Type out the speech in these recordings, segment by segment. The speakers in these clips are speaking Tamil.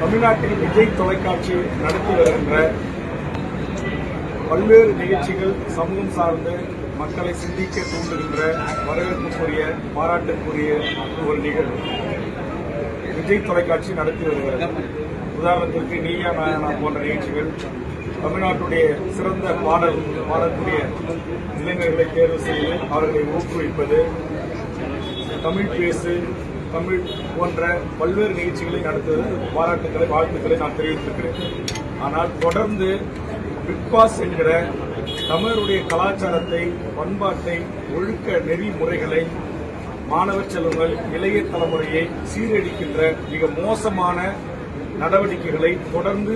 தமிழ்நாட்டில் விஜய் தொலைக்காட்சி நடத்தி வருகின்ற பல்வேறு நிகழ்ச்சிகள் சமூகம் சார்ந்து மக்களை சிந்திக்க தூண்டுகின்ற வரவேற்புக்குரிய பாராட்டுக்குரிய ஒரு நிகழ்வு. விஜய் தொலைக்காட்சி நடத்தி வருகிறது. உதாரணத்திற்கு நீயா நாயனா போன்ற நிகழ்ச்சிகள் தமிழ்நாட்டுடைய சிறந்த பாடல் பாடக்கூடிய இளைஞர்களை தேர்வு செய்து அவர்களை ஊக்குவிப்பது தமிழ் பேசு தமிழ் போன்ற பல்வேறு நிகழ்ச்சிகளை நடத்துவது பாராட்டுக்களை வாழ்த்துக்களை நான் தெரிவித்திருக்கிறேன். ஆனால் தொடர்ந்து பிக் பாஸ் என்கிற தமிழருடைய கலாச்சாரத்தை பண்பாட்டை ஒழுக்க நெறிமுறைகளை மாணவர் செல்வங்கள் இளைய தலைமுறையை சீரழிக்கின்ற மிக மோசமான நடவடிக்கைகளை தொடர்ந்து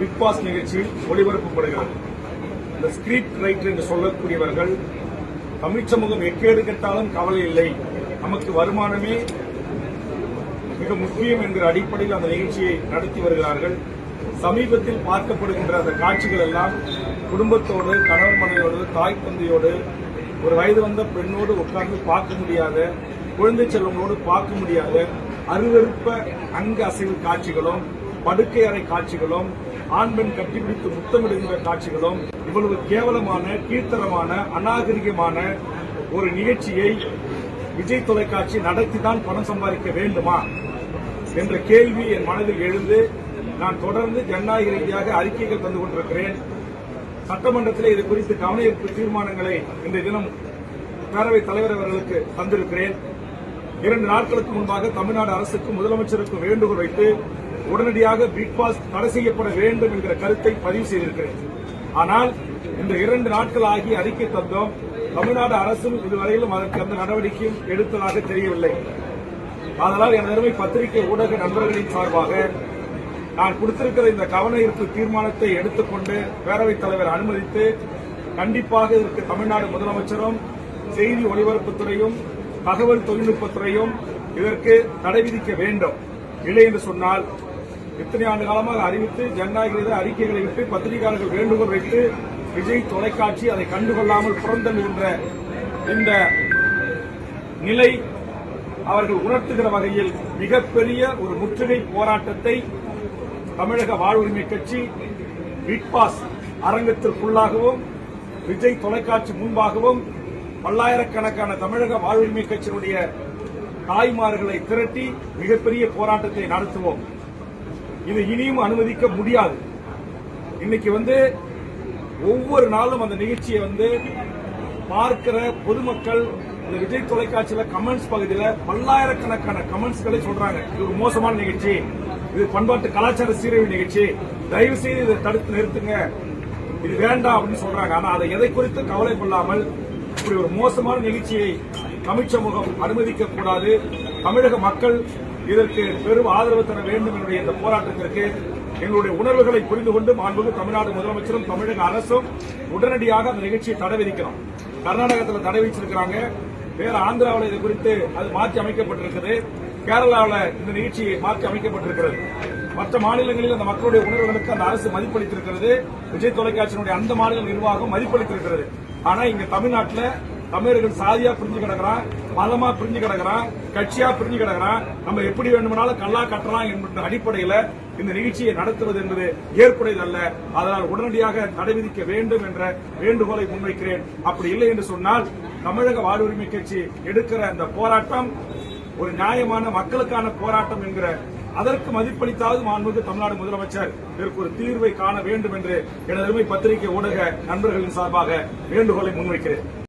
பிக் பாஸ் நிகழ்ச்சியில் ஒளிபரப்பப்படுகிறது. இந்த ஸ்கிரிப்ட் ரைட்டர் என்று சொல்லக்கூடியவர்கள் தமிழ் சமூகம் எக்கேடு கெட்டாலும் கவலை இல்லை. நமக்கு வருமானமே மிக முக்கியம் என்கிற அடிப்படையில் அந்த நிகழ்ச்சியை நடத்தி வருகிறார்கள். சமீபத்தில் பார்க்கப்படுகின்ற அந்த காட்சிகள் எல்லாம் குடும்பத்தோடு கணவன் மனைவியோடு தாய் தந்தையோடு ஒரு வயது வந்த பெண்ணோடு உட்கார்ந்து பார்க்க முடியாத குழந்தை செல்வங்களோடு பார்க்க முடியாத அருவருப்ப அங்க அசைவு காட்சிகளும் படுக்கை அறை காட்சிகளும் ஆண் பெண் கட்டிப்பிடித்து முத்தமிடுகின்ற காட்சிகளும் இவ்வளவு கேவலமான கீர்த்தனமான அநாகரிகமான ஒரு நிகழ்ச்சியை விஜய் தொலைக்காட்சி நடத்திதான் பணம் சம்பாதிக்க வேண்டுமா? என்ற கேள்வி என் மனதில் எழுந்து நான் தொடர்ந்து ஜனநாயக ரீதியாக அறிக்கைகள் தந்து கொண்டிருக்கிறேன். சட்டமன்றத்தில் இது குறித்து கவன தீர்மானங்களை இந்த தினம் பேரவைத் தலைவர் அவர்களுக்கு தந்திருக்கிறேன். இரண்டு நாட்களுக்கு முன்பாக தமிழ்நாடு அரசுக்கு முதலமைச்சருக்கு வேண்டுகோள் வைத்து உடனடியாக பிக் பாஸ் தடை செய்யப்பட வேண்டும் என்கிற கருத்தை பதிவு செய்திருக்கிறேன். ஆனால் இந்த இரண்டு நாட்கள் ஆகி அறிக்கை தந்தோம். தமிழ்நாடு அரசும் இதுவரையிலும் அதற்கு அந்த நடவடிக்கையும் எடுத்ததாக தெரியவில்லை. அதனால் எனது அருமை பத்திரிகை ஊடக நண்பர்களின் சார்பாக நான் கொடுத்திருக்கிற இந்த கவன ஈர்ப்பு தீர்மானத்தை எடுத்துக்கொண்டு பேரவைத் தலைவர் அனுமதித்து கண்டிப்பாக இதற்கு தமிழ்நாடு முதலமைச்சரும் செய்தி ஒலிபரப்புத்துறையும் தகவல் தொழில்நுட்பத்துறையும் இதற்கு தடை விதிக்க வேண்டும். இல்லை என்று சொன்னால் இத்தனை ஆண்டு காலமாக அறிவித்து ஜனநாயக அறிக்கைகளை விட்டு பத்திரிகையாளர்கள் வேண்டுகோள் வைத்து விஜய் தொலைக்காட்சி அதை கண்டுகொள்ளாமல் புறந்தள்ளுகின்ற இந்த நிலை அவர்கள் உணர்த்துகிற வகையில் மிகப்பெரிய ஒரு முற்றுகை போராட்டத்தை தமிழக வாழ்வுரிமை கட்சி பிக் பாஸ் அரங்கத்திற்குள்ளாகவும் விஜய் தொலைக்காட்சி முன்பாகவும் பல்லாயிரக்கணக்கான தமிழக வாழ்வுரிமை கட்சியினுடைய தாய்மார்களை திரட்டி மிகப்பெரிய போராட்டத்தை நடத்துவோம். இது இனியும் அனுமதிக்க முடியாது. இன்னைக்கு வந்து ஒவ்வொரு நாளும் அந்த நிகழ்ச்சியை வந்து பார்க்கிற பொதுமக்கள் இந்த விஜய் தொலைக்காட்சியில கமெண்ட்ஸ் பகுதியில பல்லாயிரக்கணக்கான கமெண்ட்ஸ்களை சொல்றாங்க. இது ஒரு மோசமான நிகழ்ச்சி. இது பண்பாட்டு கலாச்சார சீரழிவு நிகழ்ச்சி. தயவு செய்து இதை தடுத்து நிறுத்துங்க. இது வேண்டாம் அப்படின்னு சொல்றாங்க. ஆனா அதை எதை குறித்து கவலை கொள்ளாமல் இப்படி ஒரு மோசமான நிகழ்ச்சியை தமிழ் சமூகம் அனுமதிக்க கூடாது. தமிழக மக்கள் இதற்கு பெரும் ஆதரவு தர வேண்டும் என்னுடைய இந்த போராட்டத்திற்கு. எங்களுடைய உணர்வுகளை புரிந்து கொண்டு மாண்புக்கு தமிழ்நாடு முதலமைச்சரும் தமிழக அரசும் உடனடியாக அந்த நிகழ்ச்சியை தடை விதிக்கிறோம் கர்நாடகத்தில் தடை விதிச்சிருக்கிறாங்க. வேற ஆந்திராவில் இது குறித்து அது மாற்றி அமைக்கப்பட்டிருக்குது. கேரளாவில் இந்த நிகழ்ச்சி மாற்றி அமைக்கப்பட்டிருக்கிறது. மற்ற மாநிலங்களில் அந்த மக்களுடைய உணர்வுகளுக்கு அந்த அரசு மதிப்பளித்திருக்கிறது. விஜய் தொலைக்காட்சியினுடைய அந்த மாநில நிர்வாகம் மதிப்பளித்திருக்கிறது. ஆனா இங்க தமிழ்நாட்டில் தமிழர்கள் சாதியா பிரிஞ்சு கிடக்கிறான் மதமா பிரிஞ்சு கிடக்கிறான் கட்சியா பிரிஞ்சு கிடக்கிறான். நம்ம எப்படி வேண்டுமானாலும் கல்லா கட்டலாம் என்ற அடிப்படையில இந்த நிகழ்ச்சியை நடத்துவது என்பது ஏற்புடையதல்ல. அதனால் உடனடியாக தடை விதிக்க வேண்டும் என்ற வேண்டுகோளை முன்வைக்கிறேன். அப்படி இல்லை என்று சொன்னால் தமிழக வாழ்வுரிமை கட்சி எடுக்கிற அந்த போராட்டம் ஒரு நியாயமான மக்களுக்கான போராட்டம் என்கிற அதற்கு மதிப்பளித்தாவது மாண்புமிகு தமிழ்நாடு முதலமைச்சர். இதற்கு ஒரு தீர்வை காண வேண்டும் என்று எனது பத்திரிகை ஊடக நண்பர்களின் சார்பாக வேண்டுகோளை முன்வைக்கிறேன்.